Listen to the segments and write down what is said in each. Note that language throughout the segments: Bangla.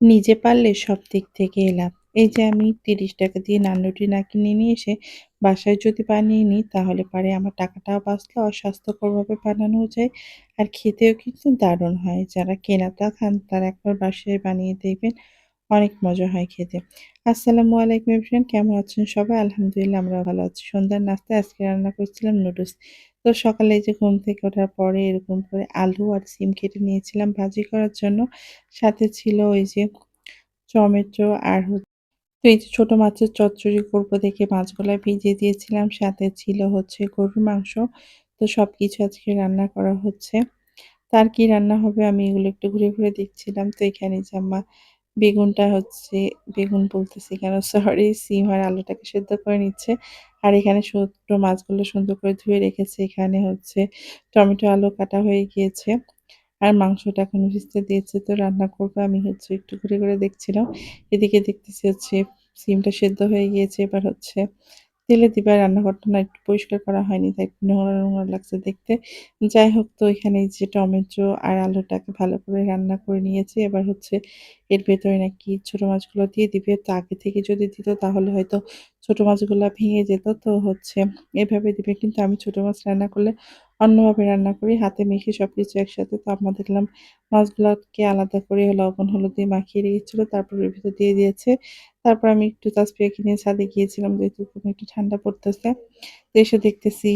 নিজে পারলে সব দিক থেকে লাভ। এই যে আমি ৳৩০ দিয়ে নানরুটি না কিনে নিয়ে এসে বাসায় যদি বানিয়ে নিই, তাহলে পারে আমার টাকাটাও বাঁচলো আর স্বাস্থ্যকরভাবে বানানোও যায় আর খেতেও কিন্তু দারুণ হয়। যারা কেনাটা খান, তারা একবার বাসায় বানিয়ে দেখবেন অনেক মজা হয় খেতে। আসসালামু আলাইকুম এভরিওয়ান, কেমন আছেন সবাই? আলহামদুলিল্লাহ, আমরাও ভালো আছি। সন্ধ্যার নাস্তায় আজকে রান্না করছিলাম নুডলস। তো সকালে যে ঘুম থেকে ওঠার পরে এরকম করে আলু আর সিম কেটে নিয়েছিলাম ভাজি করার জন্য। সাথে ছিল ওই যে টমেটো আর তো এই যে ছোট মাছের চচ্চড়ি করব দেখে মাছগুলা ভিজিয়ে দিয়েছিলাম। সাথে ছিল হচ্ছে গরুর মাংস। তো সব কিছু আজকে রান্না করা হচ্ছে। তার কি রান্না হবে আমি এগুলো একটু ঘুরে, ঘুরে দেখছিলাম। তো এখানে যে আম্মা বেগুনটা হচ্ছে বেগুন বলতেছি কেন সরি সিম আর আলুটাকে সেদ্ধ করে নিচ্ছে। আর এখানে ছোট্ট মাছগুলো সুন্দর করে ধুয়ে রেখেছে। এখানে হচ্ছে টমেটো আলু কাটা হয়ে গিয়েছে। আর মাংসটা এখন ভিজতে দিয়েছে তো রান্না করব। আমি হচ্ছে একটু ঘুরে, ঘুরে দেখছিলাম। এদিকে দেখতেছি হচ্ছে সিমটা সেদ্ধ হয়ে গিয়েছে। এবার হচ্ছে তেলে দিবে রান্নাঘরটা না একটু পরিষ্কার করা হয়নি তাই একটু নোংরা, নোংরা লাগছে দেখতে। যাই হোক তো এখানে যে টমেটো আর আলুটাকে ভালো করে রান্না করে নিয়েছে এবার হচ্ছে এর ভেতরে নাকি ছোট মাছগুলো দিয়ে দিবে। তো আগে থেকে যদি দিত তাহলে হয়তো ছোট মাছগুলা ভেঙে যেত। তো হচ্ছে এভাবে দিবে কিন্তু আমি ছোট মাছ রান্না করলে অন্যভাবে রান্না করি। হাতে মেখে সব কিছু একসাথে। তো আমরা দেখলাম মাছগুলোকে আলাদা করে লবণ, হলুদ দিয়ে মাখিয়ে রেখেছিল। তারপর এর ভিতর দিয়ে দিয়েছে। তারপর আমি একটু তাসপিয়া কিনে ছাদে গিয়েছিলাম, যেহেতু একটু ঠান্ডা পড়তেছে। তো এসে দেখতেছি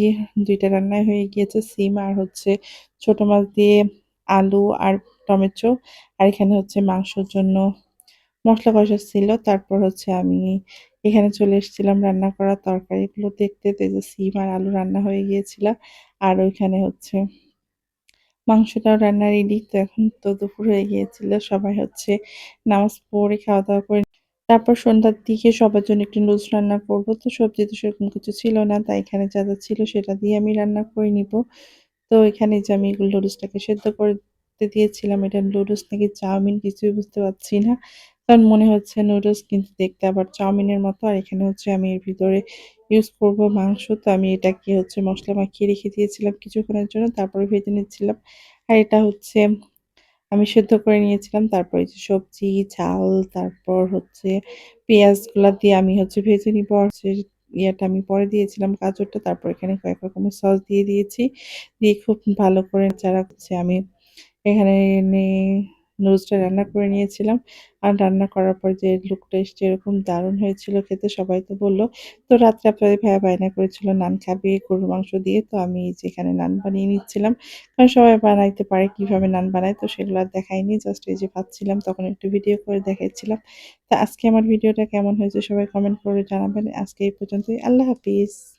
২ টা রান্নাই হয়ে গিয়েছে। সিম আর হচ্ছে ছোট মাছ দিয়ে আলু আর টমেটো। আর এখানে হচ্ছে মাংসর জন্য মসলা ছিল তারপর হচ্ছে আমি এখানে চলে এসেছিলাম রান্না করা তরকারিগুলো দেখতে। তো যে সিম আর আলু রান্না হয়ে গিয়েছিল। আর ওইখানে হচ্ছে মাংসটাও রান্না রেডি। তো এখন তো দুপুর হয়ে গিয়েছিল। সবাই হচ্ছে নামাজ পড়ে খাওয়া-দাওয়া করে তারপর সন্ধ্যার দিকে সবার জন্য একটু নুডলস রান্না করব। তো সবজি তো সেরকম কিছু ছিল না। তাই এখানে যা, যা ছিল সেটা দিয়ে আমি রান্না করে নিব। তো এখানে যে আমি এগুলো নুডলসটাকে সেদ্ধ করতে দিয়েছিলাম। এটা নুডলস নাকি চাউমিন কিছুই বুঝতে পারছি না। কারণ মনে হচ্ছে নুডলস কিন্তু দেখতে আবার চাউমিনের মতো। আর এখানে হচ্ছে আমি এর ভিতরে ইউজ করব মাংস। তো আমি এটাকে হচ্ছে মশলা মাখিয়ে রেখে দিয়েছিলাম কিছুক্ষণের জন্য। তারপরে ভেজে নিচ্ছিলাম। আর এটা হচ্ছে আমি সেদ্ধ করে নিয়েছিলাম। তারপরে যে সবজি, চাল তারপর হচ্ছে পেঁয়াজগুলা দিয়ে আমি হচ্ছে ভেজে নিব। ইয়েটা আমি পরে দিয়েছিলাম গাজরটা। তারপর এখানে কয়েক রকমের সস দিয়ে দিয়েছি। দিয়ে খুব ভালো করে যারা হচ্ছে আমি এখানে নুডলসটা রান্না করে নিয়েছিলাম। আর রান্না করার পর যে লুকটা এসছে এরকম দারুণ হয়েছিল খেতে, সবাই তো বলল তো রাত্রে আপনাদের ভাইয়া বায়না করেছিল নান খাবে গরুর মাংস দিয়ে। তো আমি যেখানে নান বানিয়ে নিচ্ছিলাম। কারণ সবাই বানাইতে পারে কীভাবে নান বানায়, তো সেগুলো আর দেখাইনি। জাস্ট এই যে ভাবছিলাম, তখন একটু ভিডিও করে দেখাচ্ছিলাম। তো আজকে আমার ভিডিওটা কেমন হয়েছে সবাই কমেন্ট করে জানাবেন। আজকে এই পর্যন্তই। আল্লাহ হাফিজ।